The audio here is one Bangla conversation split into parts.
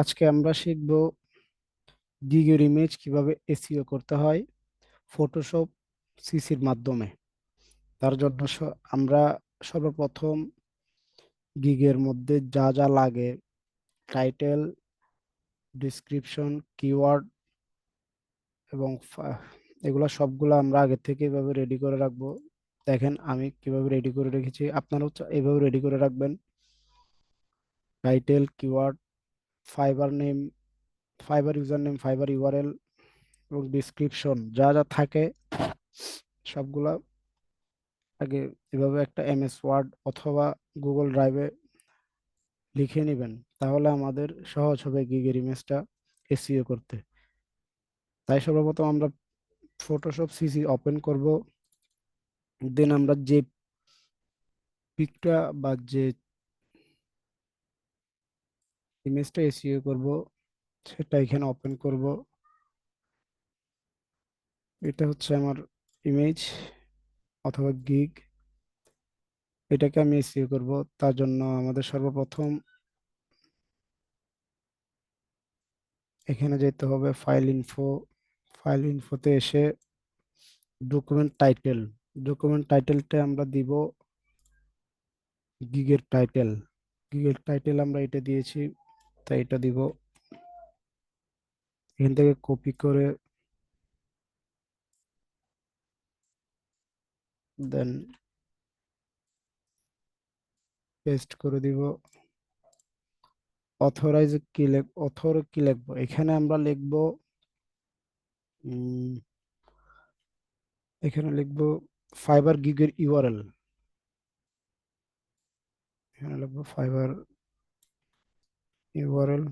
আজকে আমরা শিখব গিগের ইমেজ কীভাবে এসিও করতে হয় ফটোশপ সিসির মাধ্যমে। তার জন্য আমরা সর্বপ্রথম গিগের মধ্যে যা যা লাগে টাইটেল ডিসক্রিপশন কিওয়ার্ড এবং এগুলো সবগুলো আমরা আগে থেকে এভাবে রেডি করে রাখব। দেখেন, আমি কীভাবে রেডি করে রেখেছি। আপনারাও এভাবে রেডি করে রাখবেন। Title keyword Fiverr name Fiverr user name Fiverr URL এবং ডিসক্রিপশন যা যা থাকে, সবগুলা আগে এভাবে একটা এমএস ওয়ার্ড অথবা গুগল ড্রাইভে লিখে নেবেন, তাহলে আমাদের সহজ হবে গিগের ইমেজটা এসইও করতে। তাই সর্বপ্রথম আমরা ফটোশপ সিসি ওপেন করব দেন আমরা যে পিকটা বা যে ইমেজটা এসইও করব, সেটা এখানে ওপেন করব। এটা হচ্ছে আমার ইমেজ অথবা গিগ এটাকে আমি এসইও করব, তার জন্য আমাদের সর্বপ্রথম এখানে যেতে হবে ফাইল ইনফো ফাইল ইনফোতে এসে ডকুমেন্ট টাইটেল ডকুমেন্ট টাইটেলটা আমরা দিব গিগের টাইটেল গিগের টাইটেল আমরা এটা দিয়েছি। তাই এটা দিব। এখান থেকে কপি করে দেন পেস্ট করে দিব। অথরাইজ কি লিখ অথর কি লিখব? এখানে আমরা লিখব এখানে লিখব ফাইবার গিগের ইউআরএল এখানে লিখব ফাইবার ইউআরএল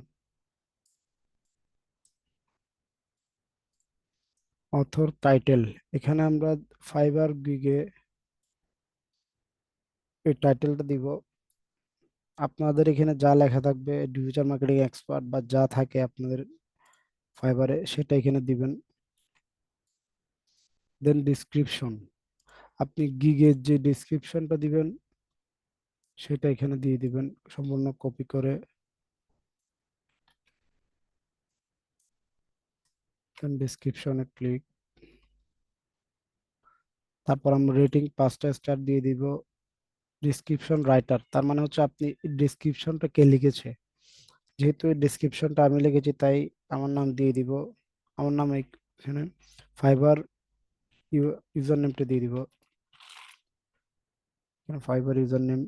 অথর টাইটেল এখানে আমরা ফাইবার গিগে এই টাইটেলটা দিব। আপনাদের এখানে যা লেখা থাকবে ডিজিটাল মার্কেটিং এক্সপার্ট বা যা থাকে আপনাদের ফাইবারে সেটা এখানে দিবেন। দেন ডিসক্রিপশন আপনি গিগের যে ডিসক্রিপশনটা দিবেন, সেটা এখানে দিয়ে দিবেন। সম্পূর্ণ কপি করে দেন ডিসক্রিপশনে ক্লিক তারপর আমরা রেটিং পাঁচটা স্টার দিয়ে দিব ডিসক্রিপশন রাইটার তার মানে হচ্ছে আপনি ডিসক্রিপশনটা কে লিখেছে? যেহেতু এই ডিসক্রিপশনটা আমি লিখেছি, তাই আমার নাম দিয়ে দিব। আমার নাম এখানে ফাইবার ইউজার নেমটা দিয়ে দিব। ফাইবার ইউজার নেম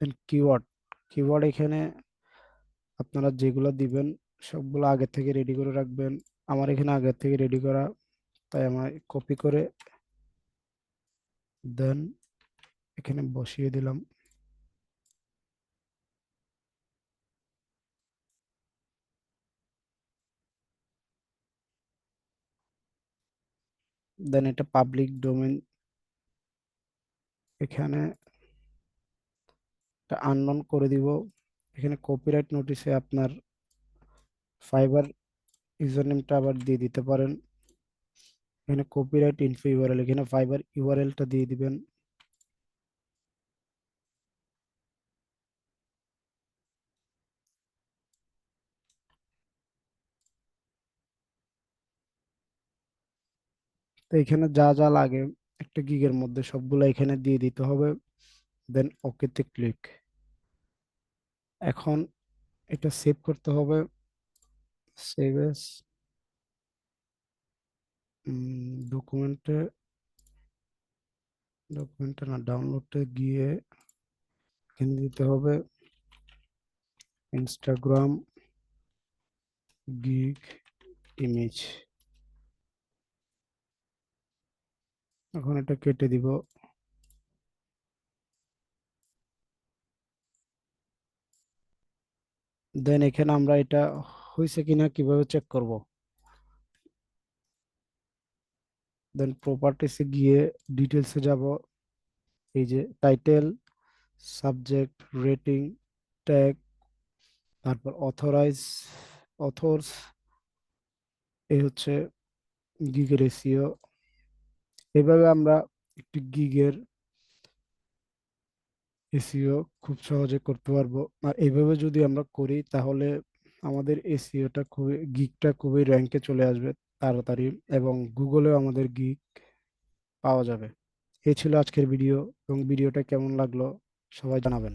দেন কিওয়ার্ড কিওয়ার্ড এখানে আপনারা যেগুলো দিবেন, সবগুলো আগে থেকে রেডি করে রাখবেন। আমার এখানে আগে থেকে রেডি করা। তাই আমার কপি করে দেন এখানে বসিয়ে দিলাম। দেন এটা পাবলিক ডোমেন এখানে এটা আননোন করে দিব। এখানে কপিরাইট নোটিশে আপনার ফাইবার ইউজার নেমটা আবার দিয়ে দিতে পারেন। এখানে কপিরাইট ইনফো ইউআরএল এখানে ফাইবার ইউআরএলটা দিয়ে দিবেন। তো এখানে যা যা লাগে একটা গিগের মধ্যে সবগুলো এখানে দিয়ে দিতে হবে। দেন ওকেতে ক্লিক এখন এটা সেভ করতে হবে। সেভ এস ডকুমেন্টে ডকুমেন্টে না ডাউনলোডে গিয়ে এখানে দিতে হবে ইনস্টাগ্রাম গিগ ইমেজ এখন এটা কেটে দিব দেন এখানে আমরা এটা হয়েছে কিনা কীভাবে চেক করব? দেন প্রপার্টিসে গিয়ে ডিটেলসে যাব। এই যে টাইটেল সাবজেক্ট রেটিং ট্যাগ তারপর অথরাইজ অথরস এই হচ্ছে গিগের এসিও এভাবে আমরা একটি গিগের এসিও খুব সহজে করতে পারব। আর এইভাবে যদি আমরা করি তাহলে আমাদের এসিওটা খুবই গিকটা খুবই র্যাঙ্কে চলে আসবে তাড়াতাড়ি এবং গুগলেও আমাদের গিক পাওয়া যাবে। এ ছিল আজকের ভিডিও এবং ভিডিওটা কেমন লাগল সবাই জানাবেন।